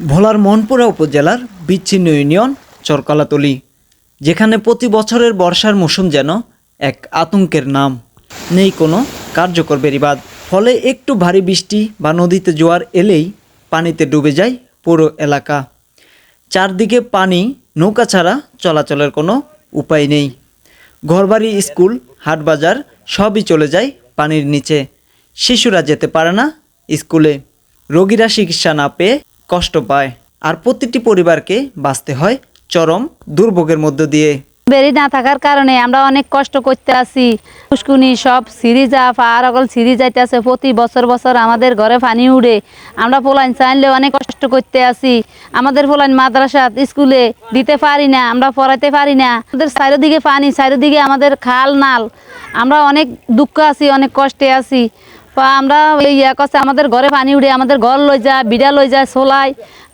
ভোলার মনপুরা উপজেলার বিচ্ছিন্ন ইউনিয়ন চরকলাতলি, যেখানে প্রতি বছরের বর্ষার মৌসুম যেন এক আতঙ্কের নাম। নেই কোনো কার্যকর বেড়িবাঁধ। ফলে একটু ভারী বৃষ্টি বা নদীতে জোয়ার এলেই পানিতে ডুবে যায় পুরো এলাকা। চারদিকে পানি, নৌকা ছাড়া চলাচলের কোনো উপায় নেই। ঘরবাড়ি, স্কুল, হাটবাজার সবই চলে যায় পানির নিচে। শিশুরা যেতে পারে না স্কুলে। রোগীরা চিকিৎসা না পেয়ে কষ্ট পায়। আর প্রতিটি পরিবারকে বাঁচতে হয় চরম দুর্ভোগের মধ্য দিয়ে। বেরি না থাকার কারণে আমরা অনেক কষ্ট করতে আছি। পুষ্কুনি সব সিঁড়ি যা পাহাড় অগল সিঁড়ি যাইতে আছে, প্রতি বছর বছর আমাদের ঘরে পানি উড়ে। আমরা পোলাইন চাইলে অনেক কষ্ট করতে আছি। আমাদের পোলাইন মাদ্রাসা, স্কুলে দিতে পারি না, আমরা পড়াইতে পারি না। আমাদের চারিদিকে পানি, চারিদিকে আমাদের খাল, নাল। আমরা অনেক দুঃখ আছি, অনেক কষ্টে আছি। আমরা ইয়া করছে, আমাদের ঘরে পানি উঠে আমাদের ঘর লই যায় বিড়া লই যায় সোলাই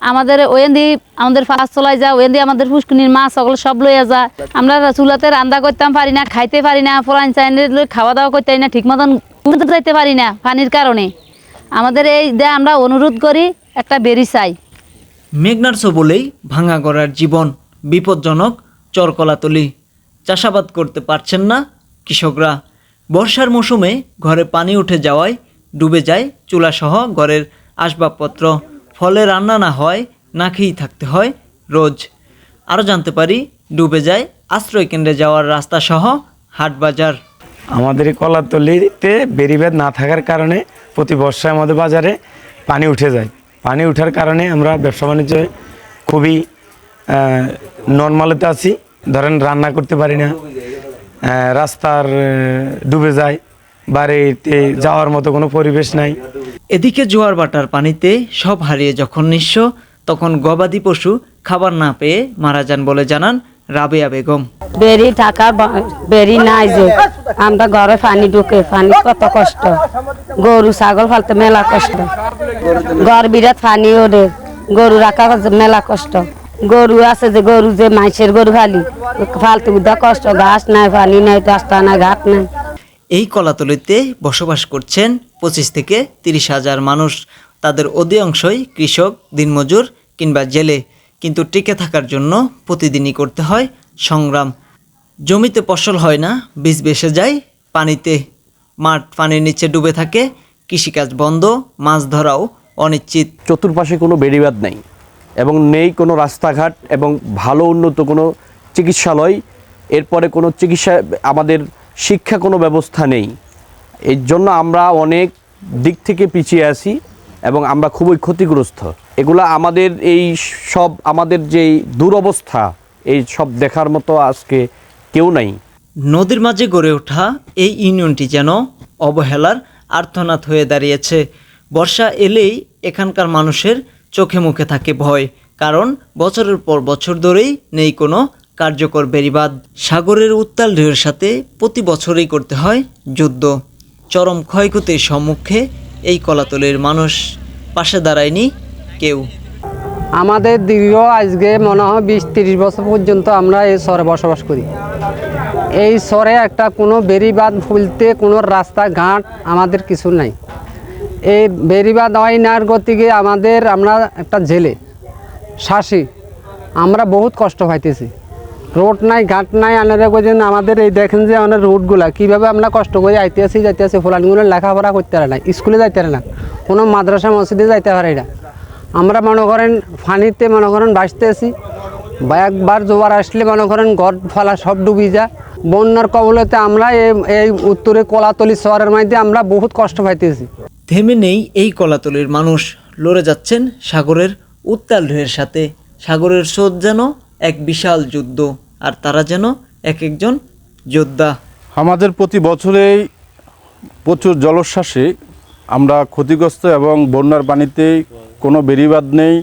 আমাদের ওয়েন্দি, আমাদের ফাঁস চলাই যায়, ওয়েন্দি আমাদের পুষ্কুনির মাছ সকল সব লইয়া যায়। আমরা চুলাতে রান্না করতাম, পারি না, খাইতে পারি না ফোরান চাইনে খাওয়া দাওয়া করতে না, ঠিক মতন ঘুমতে যাইতে পারি না, পানির কারণে। আমাদের এই যে আমরা অনুরোধ করি, একটা বেরি চাই। মেঘনার বলেই ভাঙা গড়ার জীবন, বিপজ্জনক, চরকলাতলি। চাষাবাদ করতে পারছেন না কৃষকরা। বর্ষার মৌসুমে ঘরে পানি উঠে যাওয়ায় ডুবে যায় চুলাসহ ঘরের আসবাবপত্র। ফলে রান্না না হয়, না খেয়েই থাকতে হয় রোজ। আরও জানতে পারি, ডুবে যায় আশ্রয় কেন্দ্রে যাওয়ার রাস্তা সহ হাটবাজার। আমাদের কলাতলিতে বেরিবেদ না থাকার কারণে প্রতি বর্ষায় আমাদের বাজারে পানি উঠে যায়। পানি উঠার কারণে আমরা ব্যবসা বাণিজ্যে খুবই নর্মালিতে আছি। ধরেন রান্না করতে পারি না। রাস্তার ডুবে যায় বাড়িতে যাওয়ার মতো কোনো পরিবেশ নাই। এদিকে জোয়ার বাটার পানিতে সব হারিয়ে যখন নিঃস্ব তখন গবাদি পশু খাবার না পেয়ে মারা যান বলে জানান রাবেয়া বেগম। বেরি থাকা বেরি নাই যে আমরা ঘরে পানি ঢুকে পানি কত কষ্ট। গরু ছাগল ফালতে মেলা কষ্ট। ঘর বিরাট পানি ওঠে গরু রাখা মেলা কষ্ট। গরু আছে যে গরু যে মাইসের গরু ফালি ফালতে উদা কষ্ট ঘাস নাই পানি নাই রাস্তা নাই ঘাট নাই। এই কলাতলিতে বসবাস করছেন পঁচিশ থেকে তিরিশ হাজার মানুষ। তাদের অধিকাংশই কৃষক দিনমজুর কিংবা জেলে। কিন্তু টিকে থাকার জন্য প্রতিদিনই করতে হয় সংগ্রাম। জমিতে ফসল হয় না বীজ বেসে যায় পানিতে। মাঠ পানির নিচে ডুবে থাকে কৃষিকাজ বন্ধ মাছ ধরাও অনিশ্চিত। চতুর্পাশে কোনো বেড়িবাদ নেই। এবং নেই কোনো রাস্তাঘাট এবং ভালো উন্নত কোনো চিকিৎসালয়, এরপরে কোনো চিকিৎসা, আমাদের শিক্ষা কোনো ব্যবস্থা নেই। এর জন্য আমরা অনেক দিক থেকে পিছিয়ে আছি এবং আমরা খুবই ক্ষতিগ্রস্ত। এগুলা আমাদের এই সব, আমাদের যেই দুরবস্থা, এই সব দেখার মতো আজকে কেউ নাই। নদীর মাঝে গড়ে ওঠা এই ইউনিয়নটি যেন অবহেলার আর্থনাথ হয়ে দাঁড়িয়েছে। বর্ষা এলেই এখানকার মানুষের চোখে মুখে থাকে ভয়, কারণ বছরের পর বছর ধরেই নেই কোনো কার্যকর বেড়িবাঁধ। সাগরের উত্তাল ঢেউয়ের সাথে প্রতি বছরই করতে হয় যুদ্ধ। চরম ক্ষয়ক্ষতির সম্মুখে এই কলাতলের মানুষ পাশে দাঁড়ায়নি কেউ। আমাদের দীর্ঘ আজকে মনে হয় বিশ তিরিশ বছর পর্যন্ত আমরা এই শহরে বসবাস করি। এই শহরে একটা কোনো বেরিবাদ ফুলতে কোনো রাস্তাঘাট আমাদের কিছু নাই। এই বেরিবা বেরিবাদ আইনার গতিকে আমাদের, আমরা একটা জেলে, শাসি। আমরা বহুত কষ্ট পাইতেছি। রোড নাই, ঘাট নাই, আনারে বলছেন আমাদের এই দেখেন যে আমাদের রোডগুলা, কীভাবে আমরা কষ্ট করে যাইতে আসি ফলানগুলো লেখাপড়া করতে পারে না, স্কুলে যাইতে পারে না, কোনো মাদ্রাসা মসজিদে যাইতে পারে না। আমরা মনে করেন ফানিতে, মনে করেন বাঁচতে আসি বা একবার জোয়ার আসলে মনে করেন ঘর, ফলা সব ডুবি যা বন্যার কবলতে আমরা এই- এই উত্তরে কলাতলি শহরের মধ্যে আমরা বহুত কষ্ট পাইতেছি। থেমে নেই এই কলাতলির মানুষ। লড়ে যাচ্ছেন সাগরের উত্তাল ঢেউয়ের সাথে। সাগরের স্রোত যেন এক বিশাল যুদ্ধ, আর তারা যেন এক একজন যোদ্ধা। আমাদের প্রতি বছরেই প্রচুর জলোচ্ছ্বাসে আমরা ক্ষতিগ্রস্ত এবং বন্যার পানিতে কোনো বেরিবাদ নেই।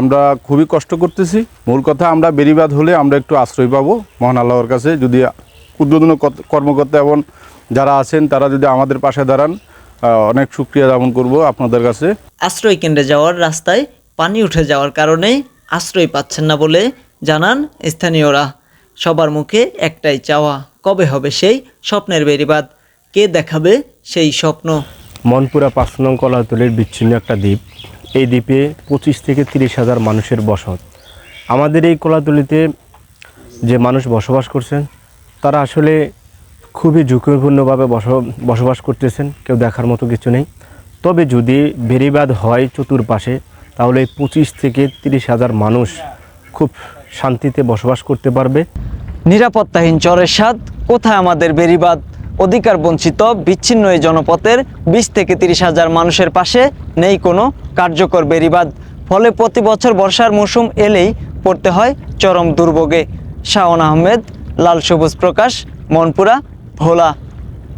আমরা খুবই কষ্ট করতেছি। মূল কথা, আমরা বেরিবাদ হলে আমরা একটু আশ্রয় পাবো মহান আল্লাহর কাছে। যদি উদ্বোধন কর্মকর্তা এবং যারা আছেন, তারা যদি আমাদের পাশে দাঁড়ান অনেক সুক্রিয়া জ্ঞাপন করব আপনাদের কাছে। আশ্রয় কেন্দ্রে যাওয়ার রাস্তায় পানি উঠে যাওয়ার কারণে আশ্রয় পাচ্ছেন না বলে জানান স্থানীয়রা। সবার মুখে একটাই চাওয়া কবে হবে সেই স্বপ্নের বেরিবাদ কে দেখাবে সেই স্বপ্ন? মনপুরা পাঁচ নং কলাতলির বিচ্ছিন্ন একটা দ্বীপ। এই দ্বীপে পঁচিশ থেকে তিরিশ হাজার মানুষের বসত। আমাদের এই কোলাতলিতে যে মানুষ বসবাস করছেন তারা আসলে খুবই ঝুঁকিপূর্ণভাবে বস- বসবাস করতেছেন, কেউ দেখার মতো কিছু নেই। তবে যদি বেড়িবাঁধ হয় চতুর্পাশে, তাহলে পঁচিশ থেকে তিরিশ হাজার মানুষ খুব শান্তিতে বসবাস করতে পারবে। নিরাপত্তাহীন চরের স্বাদ, কোথায় আমাদের বেরিবাদ অধিকার বঞ্চিত, বিচ্ছিন্ন এই জনপথের বিশ থেকে তিরিশ হাজার মানুষের পাশে নেই কোনো কার্যকর বেরিবাদ ফলে প্রতি বছর বর্ষার মৌসুম এলেই পড়তে হয় চরম দুর্ভোগে। শাওন আহমেদ, লাল সবুজ প্রকাশ, মনপুরা। ভোলা